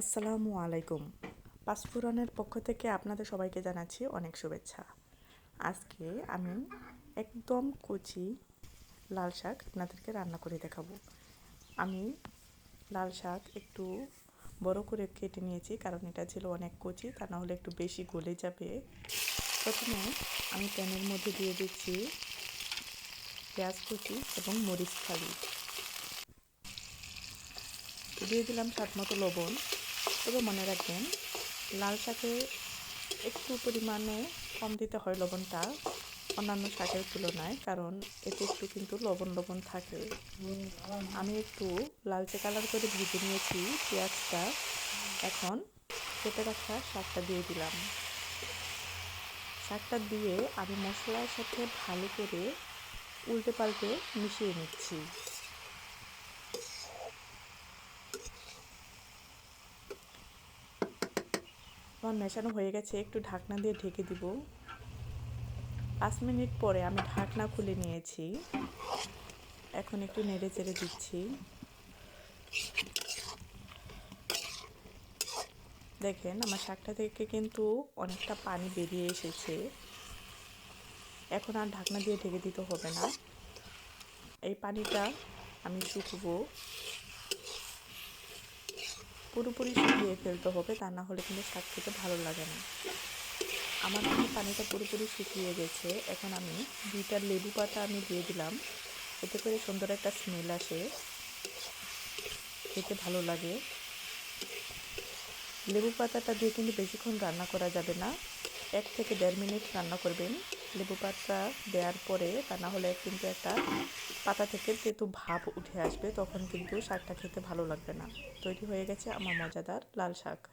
আসসালামু আলাইকুম। পাঁচফোড়নের পক্ষ থেকে আপনাদের সবাইকে জানাচ্ছি অনেক শুভেচ্ছা। আজকে আমি একদম কচি লাল শাক আপনাদেরকে রান্না করে দেখাবো। আমি লাল শাক একটু বড় করে কেটে নিয়েছি, কারণ এটা ছিল অনেক কচি, তা না হলে একটু বেশি গলে যাবে। প্রথমে আমি প্যানের মধ্যে দিয়ে দিচ্ছি পেঁয়াজ কুচি এবং মরিচ খালি দিয়ে দিলাম স্বাদ মতো লবণ। তবে মনে রাখবেন, লাল শাকে একটু পরিমাণে কম দিতে হয় লবণটা অন্যান্য শাকের তুলনায়, কারণ এতে একটু কিন্তু লবণ লবণ থাকে। আমি একটু লালচে কালার করে ভেজে নিয়েছি, পেঁয়াজটা এখন কেটে রাখা শাকটা দিয়ে দিলাম। শাকটা দিয়ে আমি মশলার সাথে ভালো করে উল্টে পাল্টে মিশিয়ে নিচ্ছি। আমার মেশানো হয়ে গেছে, একটু ঢাকনা দিয়ে ঢেকে দিব। পাঁচ মিনিট পরে আমি ঢাকনা খুলে নিয়েছি। এখন একটু নেড়ে চেড়ে দিচ্ছি। দেখেন, আমার শাকটা থেকে কিন্তু অনেকটা পানি বেরিয়ে এসেছে। এখন আর ঢাকনা দিয়ে ঢেকে দিতে হবে না। এই পানিটা আমি শুকবো। পুরোপুরি শুকিয়ে ফেলতে হবে, তা না হলে কিন্তু শাক খেতে ভালো লাগে না। আমার কিন্তু পানিটা পুরোপুরি শুকিয়ে গেছে। এখন আমি দুইটা লেবু পাতা আমি দিয়ে দিলাম। এতে করে সুন্দর একটা স্মেল আসে। খেতে ভালো লাগে। লেবু পাতাটা দিয়ে কিন্তু বেশিক্ষণ রান্না করা যাবে না। এক থেকে দেড় মিনিট রান্না করবেন। লেবু পাতা দেওয়ার পরে তা না হলে কিন্তু একটা পাতা থেকে যেহেতু ভাব উঠে আসবে, তখন কিন্তু শাকটা খেতে ভালো লাগবে না। তৈরি হয়ে গেছে আমার মজাদার লাল শাক।